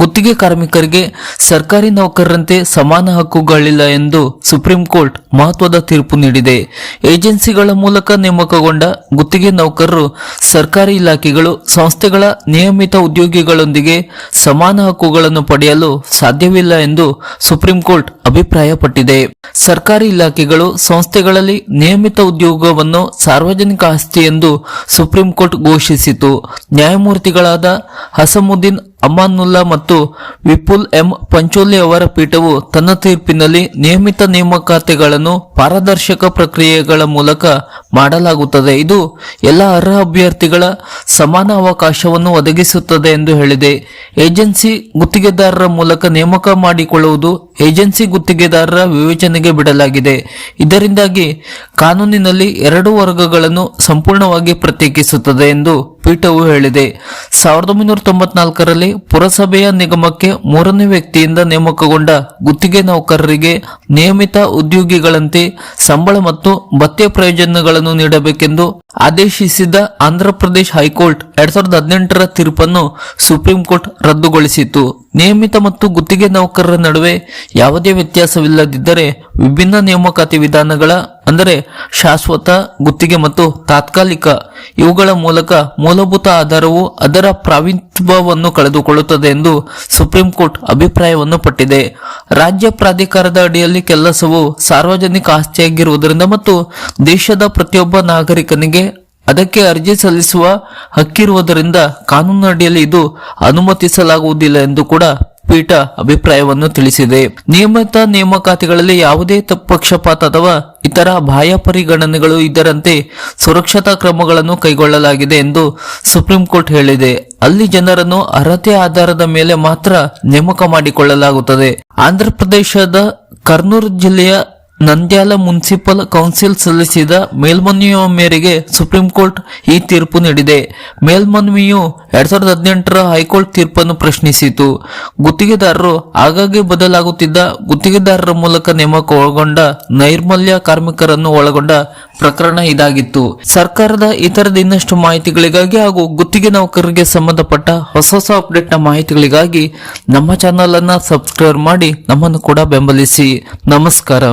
ಗುತ್ತಿಗೆ ಕಾರ್ಮಿಕರಿಗೆ ಸರ್ಕಾರಿ ನೌಕರರಂತೆ ಸಮಾನ ಹಕ್ಕುಗಳಿಲ್ಲ ಎಂದು ಸುಪ್ರೀಂ ಕೋರ್ಟ್ ಮಹತ್ವದ ತೀರ್ಪು ನೀಡಿದೆ. ಏಜೆನ್ಸಿಗಳ ಮೂಲಕ ನೇಮಕಗೊಂಡ ಗುತ್ತಿಗೆ ನೌಕರರು ಸರ್ಕಾರಿ ಇಲಾಖೆಗಳು, ಸಂಸ್ಥೆಗಳ ನಿಯಮಿತ ಉದ್ಯೋಗಿಗಳೊಂದಿಗೆ ಸಮಾನ ಹಕ್ಕುಗಳನ್ನು ಪಡೆಯಲು ಸಾಧ್ಯವಿಲ್ಲ ಎಂದು ಸುಪ್ರೀಂ ಕೋರ್ಟ್ ಅಭಿಪ್ರಾಯಪಟ್ಟಿದೆ. ಸರ್ಕಾರಿ ಇಲಾಖೆಗಳು, ಸಂಸ್ಥೆಗಳಲ್ಲಿ ನಿಯಮಿತ ಉದ್ಯೋಗವನ್ನು ಸಾರ್ವಜನಿಕ ಆಸ್ತಿ ಎಂದು ಸುಪ್ರೀಂ ಕೋರ್ಟ್ ಘೋಷಿಸಿತು. ನ್ಯಾಯಮೂರ್ತಿಗಳಾದ ಹಸಮುದ್ದೀನ್ ಅಮಾನುಲ್ಲಾ ಮತ್ತು ವಿಪುಲ್ ಎಂ ಪಂಚೋಲಿ ಅವರ ಪೀಠವು ತನ್ನ ತೀರ್ಪಿನಲ್ಲಿ ನಿಯಮಿತ ನೇಮಕಾತಿಗಳನ್ನು ಪಾರದರ್ಶಕ ಪ್ರಕ್ರಿಯೆಗಳ ಮೂಲಕ ಮಾಡಲಾಗುತ್ತದೆ. ಇದು ಎಲ್ಲ ಅರ್ಹ ಅಭ್ಯರ್ಥಿಗಳ ಸಮಾನ ಅವಕಾಶವನ್ನು ಒದಗಿಸುತ್ತದೆ ಎಂದು ಹೇಳಿದೆ. ಏಜೆನ್ಸಿ ಗುತ್ತಿಗೆದಾರರ ಮೂಲಕ ನೇಮಕ ಮಾಡಿಕೊಳ್ಳುವುದು ಏಜೆನ್ಸಿ ಗುತ್ತಿಗೆದಾರರ ವಿವೇಚನೆಗೆ ಬಿಡಲಾಗಿದೆ. ಇದರಿಂದಾಗಿ ಕಾನೂನಿನಲ್ಲಿ ಎರಡು ವರ್ಗಗಳನ್ನು ಸಂಪೂರ್ಣವಾಗಿ ಪ್ರತ್ಯೇಕಿಸುತ್ತದೆ ಎಂದು ಪೀಠವು ಹೇಳಿದೆ. ಸಾವಿರದ ಒಂಬೈನೂರ ತೊಂಬತ್ನಾಲ್ಕರಲ್ಲಿ ಪುರಸಭೆಯ ನಿಗಮಕ್ಕೆ ಮೂರನೇ ವ್ಯಕ್ತಿಯಿಂದ ನೇಮಕಗೊಂಡ ಗುತ್ತಿಗೆ ನೌಕರರಿಗೆ ನಿಯಮಿತ ಉದ್ಯೋಗಿಗಳಂತೆ ಸಂಬಳ ಮತ್ತು ಭತ್ಯೆ ಪ್ರಯೋಜನಗಳನ್ನು ನೀಡಬೇಕೆಂದು ಆದೇಶಿಸಿದ ಆಂಧ್ರಪ್ರದೇಶ ಹೈಕೋರ್ಟ್ ಎರಡ್ ಸಾವಿರದ ಹದಿನೆಂಟರ ತೀರ್ಪನ್ನು ಸುಪ್ರೀಂ ಕೋರ್ಟ್ ರದ್ದುಗೊಳಿಸಿತು ನಿಯಮಿತ ಮತ್ತು ಗುತ್ತಿಗೆ ನೌಕರರ ನಡುವೆ ಯಾವುದೇ ವ್ಯತ್ಯಾಸವಿಲ್ಲದಿದ್ದರೆ ವಿಭಿನ್ನ ನೇಮಕಾತಿ ವಿಧಾನಗಳ ಅಂದರೆ ಶಾಶ್ವತ, ಗುತ್ತಿಗೆ ಮತ್ತು ತಾತ್ಕಾಲಿಕ ಇವುಗಳ ಮೂಲಕ ಮೂಲಭೂತ ಆಧಾರವು ಅದರ ಪ್ರಾವಿತ್ವವನ್ನು ಕಳೆದುಕೊಳ್ಳುತ್ತದೆ ಎಂದು ಸುಪ್ರೀಂ ಕೋರ್ಟ್ ಅಭಿಪ್ರಾಯವನ್ನು ಪಟ್ಟಿದೆ. ರಾಜ್ಯ ಪ್ರಾಧಿಕಾರದ ಅಡಿಯಲ್ಲಿ ಕೆಲಸವು ಸಾರ್ವಜನಿಕ ಆಸ್ತಿಯಾಗಿರುವುದರಿಂದ ಮತ್ತು ದೇಶದ ಪ್ರತಿಯೊಬ್ಬ ನಾಗರಿಕನಿಗೆ ಅದಕ್ಕೆ ಅರ್ಜಿ ಸಲ್ಲಿಸುವ ಹಕ್ಕಿರುವುದರಿಂದ ಕಾನೂನು ಅಡಿಯಲ್ಲಿ ಇದು ಅನುಮತಿಸಲಾಗುವುದಿಲ್ಲ ಎಂದು ಕೂಡ ಪೀಠ ಅಭಿಪ್ರಾಯವನ್ನು ತಿಳಿಸಿದೆ. ನಿಯಮಿತ ನೇಮಕಾತಿಗಳಲ್ಲಿ ಯಾವುದೇ ಪಕ್ಷಪಾತ ಅಥವಾ ಇತರ ಬಾಹ್ಯ ಪರಿಗಣನೆಗಳು ಇದರಂತೆ ಸುರಕ್ಷತಾ ಕ್ರಮಗಳನ್ನು ಕೈಗೊಳ್ಳಲಾಗಿದೆ ಎಂದು ಸುಪ್ರೀಂ ಕೋರ್ಟ್ ಹೇಳಿದೆ. ಅಲ್ಲಿ ಜನರನ್ನು ಅರ್ಹತೆ ಆಧಾರದ ಮೇಲೆ ಮಾತ್ರ ನೇಮಕ ಮಾಡಿಕೊಳ್ಳಲಾಗುತ್ತದೆ. ಆಂಧ್ರಪ್ರದೇಶದ ಕರ್ನೂರು ಜಿಲ್ಲೆಯ ನಂದ್ಯಾಲ ಮುನ್ಸಿಪಲ್ ಕೌನ್ಸಿಲ್ ಸಲ್ಲಿಸಿದ ಮೇಲ್ಮನವಿಯ ಮೇರೆಗೆ ಸುಪ್ರೀಂ ಕೋರ್ಟ್ ಈ ತೀರ್ಪು ನೀಡಿದೆ. ಮೇಲ್ಮನವಿಯು ಎರಡ್ ಸಾವಿರದ ಹದಿನೆಂಟರ ಹೈಕೋರ್ಟ್ ತೀರ್ಪನ್ನು ಪ್ರಶ್ನಿಸಿತು. ಗುತ್ತಿಗೆದಾರರು ಆಗಾಗ್ಗೆ ಬದಲಾಗುತ್ತಿದ್ದ ಗುತ್ತಿಗೆದಾರರ ಮೂಲಕ ನೇಮಕ ಒಳಗೊಂಡ ನೈರ್ಮಲ್ಯ ಕಾರ್ಮಿಕರನ್ನು ಒಳಗೊಂಡ ಪ್ರಕರಣ ಇದಾಗಿತ್ತು. ಸರ್ಕಾರದ ಇತರದ ಇನ್ನಷ್ಟು ಮಾಹಿತಿಗಳಿಗಾಗಿ ಹಾಗೂ ಗುತ್ತಿಗೆ ನೌಕರರಿಗೆ ಸಂಬಂಧಪಟ್ಟ ಹೊಸ ಹೊಸ ಅಪ್ಡೇಟ್ನ ಮಾಹಿತಿಗಳಿಗಾಗಿ ನಮ್ಮ ಚಾನಲ್ ಅನ್ನ ಸಬ್ಸ್ಕ್ರೈಬ್ ಮಾಡಿ ನಮ್ಮನ್ನು ಕೂಡ ಬೆಂಬಲಿಸಿ. ನಮಸ್ಕಾರ.